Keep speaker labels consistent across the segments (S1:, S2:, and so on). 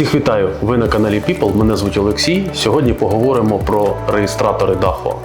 S1: Всіх вітаю! Ви на каналі People. Мене звуть Олексій. Сьогодні поговоримо про реєстратори Дахо.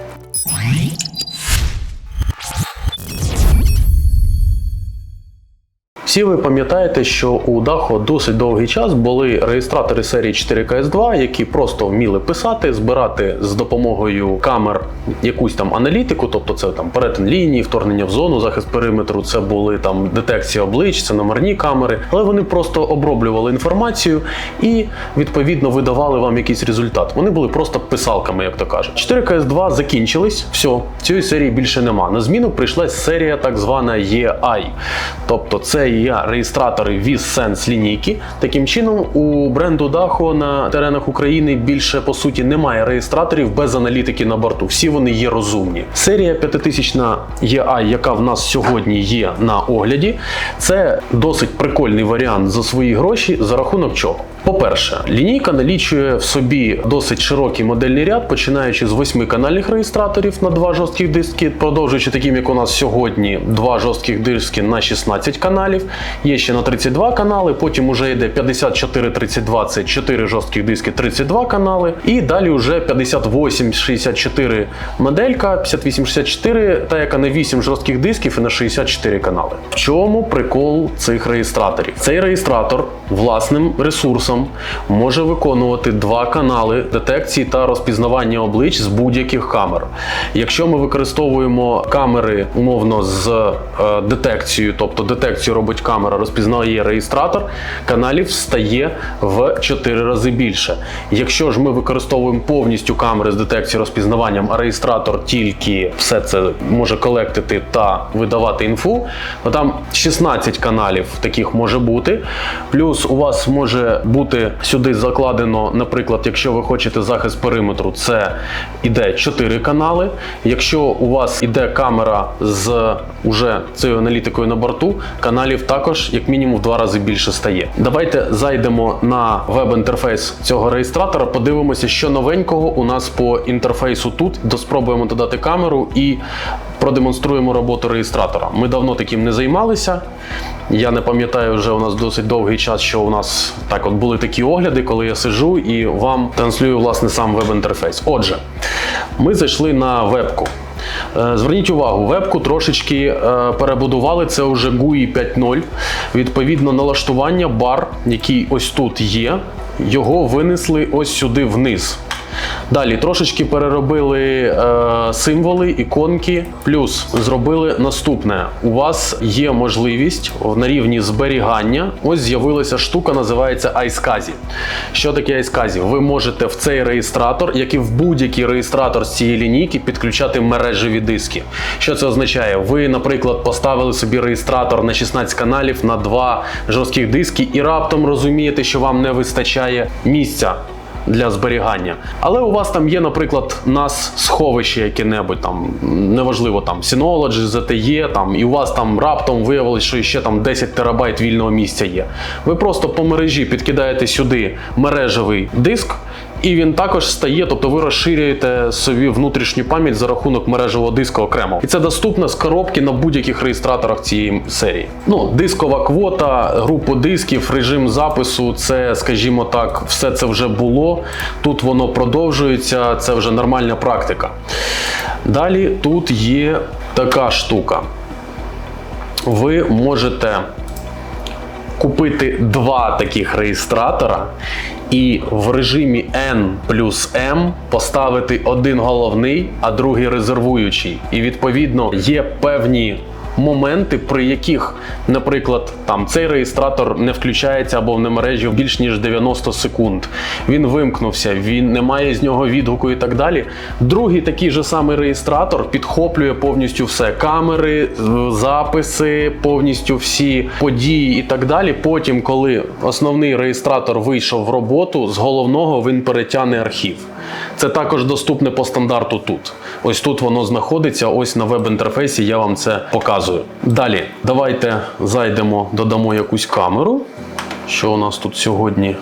S1: Всі ви пам'ятаєте, що у Дахо досить довгий час були реєстратори серії 4KS2, які просто вміли писати, збирати з допомогою камер якусь там аналітику, тобто це там перетин лінії, вторгнення в зону, захист периметру, це були там детекція облич, це номерні камери, але вони просто оброблювали інформацію і відповідно видавали вам якийсь результат. Вони були просто писалками, як то кажуть. 4KS2 закінчились, все, цієї серії більше нема. На зміну прийшла серія так звана EI, тобто це є реєстратори VSense лінійки. Таким чином, у бренду Daho на теренах України більше по суті немає реєстраторів без аналітики на борту. Всі вони є розумні. Серія 5000 EI, яка в нас сьогодні є на огляді, це досить прикольний варіант за свої гроші за рахунок чого. По-перше, лінійка налічує в собі досить широкий модельний ряд, починаючи з восьмиканальних реєстраторів на два жорстких диски, продовжуючи таким, як у нас сьогодні, два жорстких диски на 16 каналів. Є ще на 32 канали, потім уже йде 54 32 це 4 жорстких диски, 32 канали. І далі вже 58 64 моделька, 58 64, та яка на 8 жорстких дисків і на 64 канали. В чому прикол цих реєстраторів? Цей реєстратор власним ресурсом може виконувати два канали детекції та розпізнавання облич з будь-яких камер. Якщо ми використовуємо камери умовно з е, детекцією, тобто детекцію робить камера, розпізнає реєстратор, каналів стає в 4 рази більше. Якщо ж ми використовуємо повністю камери з детекцією розпізнаванням, а реєстратор тільки все це може колектити та видавати інфу, то там 16 каналів таких може бути. Плюс у вас може бути сюди закладено, наприклад, якщо ви хочете захист периметру, це іде 4 канали. Якщо у вас іде камера з уже цією аналітикою на борту, каналів також як мінімум в два рази більше стає. Давайте зайдемо на веб-інтерфейс цього реєстратора, подивимося, що новенького у нас по інтерфейсу тут. Доспробуємо додати камеру і продемонструємо роботу реєстратора. Ми давно таким не займалися. Я не пам'ятаю вже у нас досить довгий час, що у нас так от були такі огляди, коли я сиджу і вам транслюю власне сам веб-інтерфейс. Отже, ми зайшли на вебку. Е, Зверніть увагу, вебку трошечки е, перебудували. Це вже GUI 5.0. Відповідно, налаштування бар, який ось тут є, його винесли ось сюди вниз. Далі трошечки переробили е, символи, іконки, плюс зробили наступне. У вас є можливість на рівні зберігання. Ось з'явилася штука, називається iSCSI. Що таке iSCSI? Ви можете в цей реєстратор, як і в будь-який реєстратор з цієї лінійки, підключати мережеві диски. Що це означає? Ви, наприклад, поставили собі реєстратор на 16 каналів на два жорстких диски, і раптом розумієте, що вам не вистачає місця для зберігання. Але у вас там є, наприклад, нас сховище яке-небудь, там неважливо, там Synology, ZTE, там, і у вас там раптом виявилось, що ще там 10 терабайт вільного місця є. Ви просто по мережі підкидаєте сюди мережевий диск. І він також стає, тобто ви розширюєте собі внутрішню пам'ять за рахунок мережевого диску окремо. І це доступно з коробки на будь-яких реєстраторах цієї серії. Ну, дискова квота, групу дисків, режим запису це, скажімо так, все це вже було. Тут воно продовжується, це вже нормальна практика. Далі тут є така штука. Ви можете купити два таких реєстратора і в режимі N плюс M поставити один головний, а другий резервуючий. І відповідно є певні. Моменти, при яких, наприклад, там цей реєстратор не включається або не мережі більш ніж 90 секунд. Він вимкнувся, він не має з нього відгуку і так далі. Другий такий же самий реєстратор підхоплює повністю все: камери, записи, повністю всі події і так далі. Потім, коли основний реєстратор вийшов в роботу, з головного він перетягне архів. Це також доступне по стандарту тут. Ось тут воно знаходиться, ось на веб-інтерфейсі я вам це показую. Далі, давайте зайдемо, додамо якусь камеру. Що у нас тут сьогодні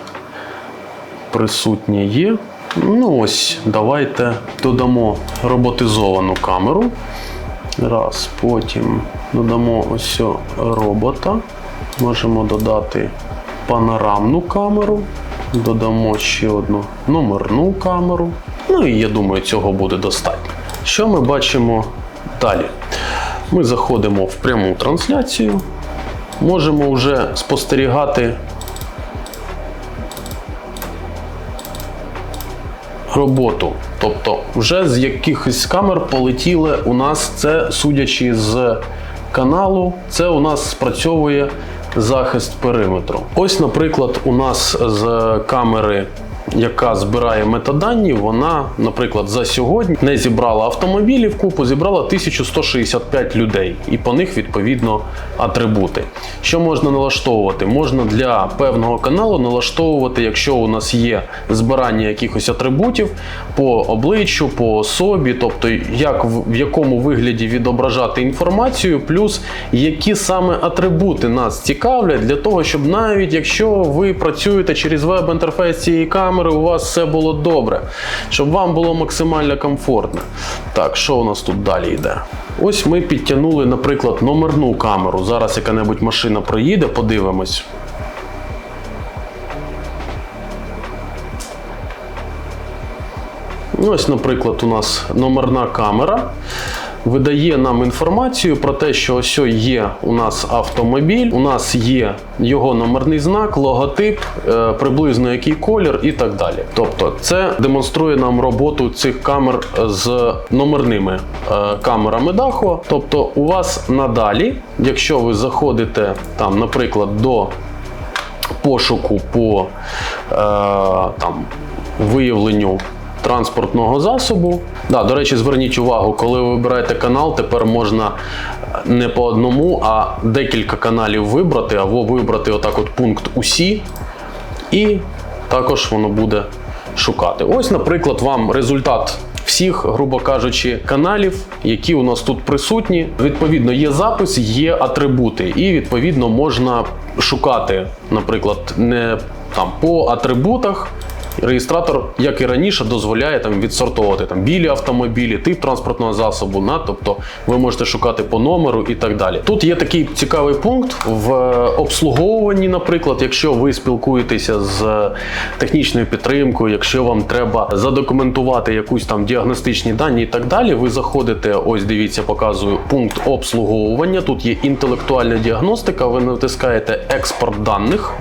S1: присутнє є. Ну ось, давайте додамо роботизовану камеру. Раз, потім додамо ось робота. Можемо додати панорамну камеру. Додамо ще одну номерну камеру. Ну і я думаю, цього буде достатньо. Що ми бачимо далі? Ми заходимо в пряму трансляцію. Можемо вже спостерігати роботу. Тобто, вже з якихось камер полетіли у нас це, судячи з каналу, це у нас спрацьовує захист периметру. Ось, наприклад, у нас з камери. Яка збирає метадані, вона, наприклад, за сьогодні не зібрала автомобілів купу, зібрала 1165 людей, і по них відповідно атрибути. Що можна налаштовувати? Можна для певного каналу налаштовувати, якщо у нас є збирання якихось атрибутів по обличчю, по особі, тобто як в якому вигляді відображати інформацію, плюс які саме атрибути нас цікавлять для того, щоб навіть якщо ви працюєте через веб-інтерфейс цієї камери, у вас все було добре, щоб вам було максимально комфортно. Так, що у нас тут далі йде? Ось ми підтягнули, наприклад, номерну камеру. Зараз яка-небудь машина проїде, подивимось. Ось, наприклад, у нас номерна камера видає нам інформацію про те, що ось є у нас автомобіль, у нас є його номерний знак, логотип, е, приблизно який колір і так далі. Тобто, це демонструє нам роботу цих камер з номерними е, камерами даху. Тобто, у вас надалі, якщо ви заходите там, наприклад, до пошуку по е, там, виявленню транспортного засобу. Да, до речі, зверніть увагу, коли ви вибираєте канал, тепер можна не по одному, а декілька каналів вибрати, або вибрати отак от пункт усі, і також воно буде шукати. Ось, наприклад, вам результат. Всіх, грубо кажучи, каналів, які у нас тут присутні, відповідно, є запис, є атрибути, і відповідно можна шукати, наприклад, не там по атрибутах. Реєстратор, як і раніше, дозволяє там відсортовувати там білі автомобілі, тип транспортного засобу, на тобто ви можете шукати по номеру і так далі. Тут є такий цікавий пункт в обслуговуванні, наприклад, якщо ви спілкуєтеся з технічною підтримкою, якщо вам треба задокументувати якусь там діагностичні дані і так далі, ви заходите, ось дивіться, показую пункт обслуговування. Тут є інтелектуальна діагностика, ви натискаєте експорт даних.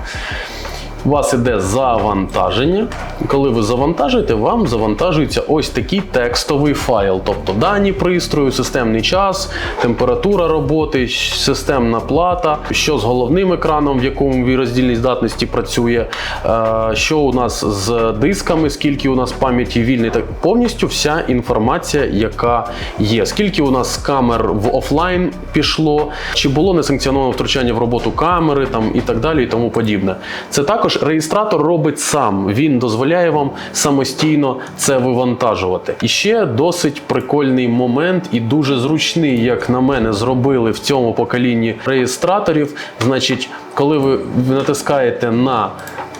S1: У вас іде завантаження. Коли ви завантажуєте, вам завантажується ось такий текстовий файл, тобто дані пристрою, системний час, температура роботи, системна плата, що з головним екраном, в якому в роздільній здатності працює, е, що у нас з дисками, скільки у нас пам'яті вільної, так повністю вся інформація, яка є. Скільки у нас камер в офлайн пішло, чи було несанкціоноване втручання в роботу камери там і так далі, і тому подібне. Це також реєстратор робить сам. Він дозволяє вам самостійно це вивантажувати. І ще досить прикольний момент і дуже зручний, як на мене, зробили в цьому поколінні реєстраторів. Значить, коли ви натискаєте на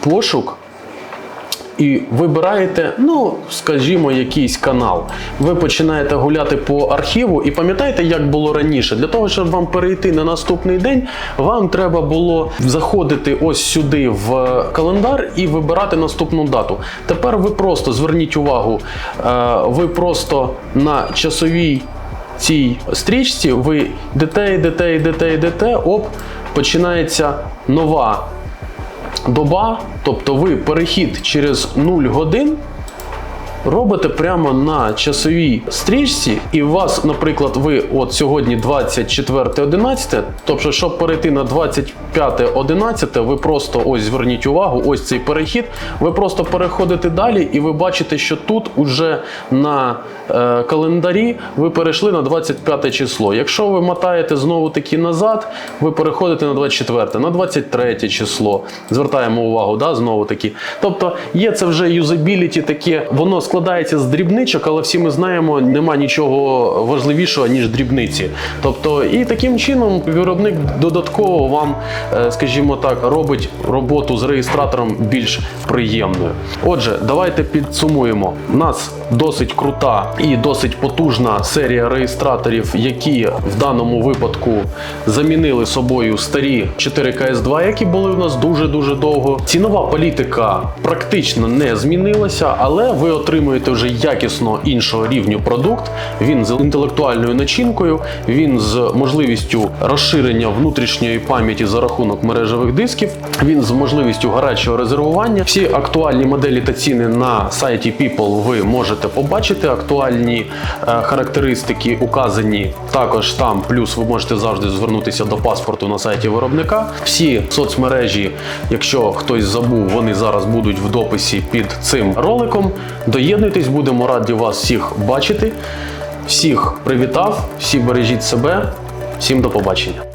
S1: пошук. І вибираєте, ну скажімо, якийсь канал. Ви починаєте гуляти по архіву і пам'ятаєте, як було раніше. Для того, щоб вам перейти на наступний день, вам треба було заходити ось сюди в календар і вибирати наступну дату. Тепер ви просто зверніть увагу, е, ви просто на часовій цій стрічці ви йдете, йдете, йдете, йдете, оп, починається нова доба, тобто ви перехід через 0 годин робите прямо на часовій стрічці, і у вас, наприклад, ви от сьогодні 24.11, тобто, щоб перейти на 25.11, ви просто ось зверніть увагу, ось цей перехід. Ви просто переходите далі, і ви бачите, що тут уже на е, календарі ви перейшли на 25 число. Якщо ви мотаєте знову таки назад, ви переходите на 24, на 23 число. Звертаємо увагу, да, знову таки. Тобто є це вже юзабіліті таке, воно складається складається з дрібничок, але всі ми знаємо, нема нічого важливішого ніж дрібниці. Тобто, і таким чином виробник додатково вам, е, скажімо так, робить роботу з реєстратором більш приємною. Отже, давайте підсумуємо. У нас досить крута і досить потужна серія реєстраторів, які в даному випадку замінили собою старі 4КС2, які були у нас дуже дуже довго. Цінова політика практично не змінилася, але ви отримуєте вже якісно іншого рівню продукт. Він з інтелектуальною начинкою, він з можливістю розширення внутрішньої пам'яті за рахунок мережевих дисків. Він з можливістю гарячого резервування. Всі актуальні моделі та ціни на сайті People ви можете побачити. Актуальні е, характеристики указані також там. Плюс ви можете завжди звернутися до паспорту на сайті виробника. Всі соцмережі, якщо хтось забув, вони зараз будуть в дописі під цим роликом. Доєднуйтесь, будемо раді вас всіх бачити. Всіх привітав, всі бережіть себе, всім до побачення.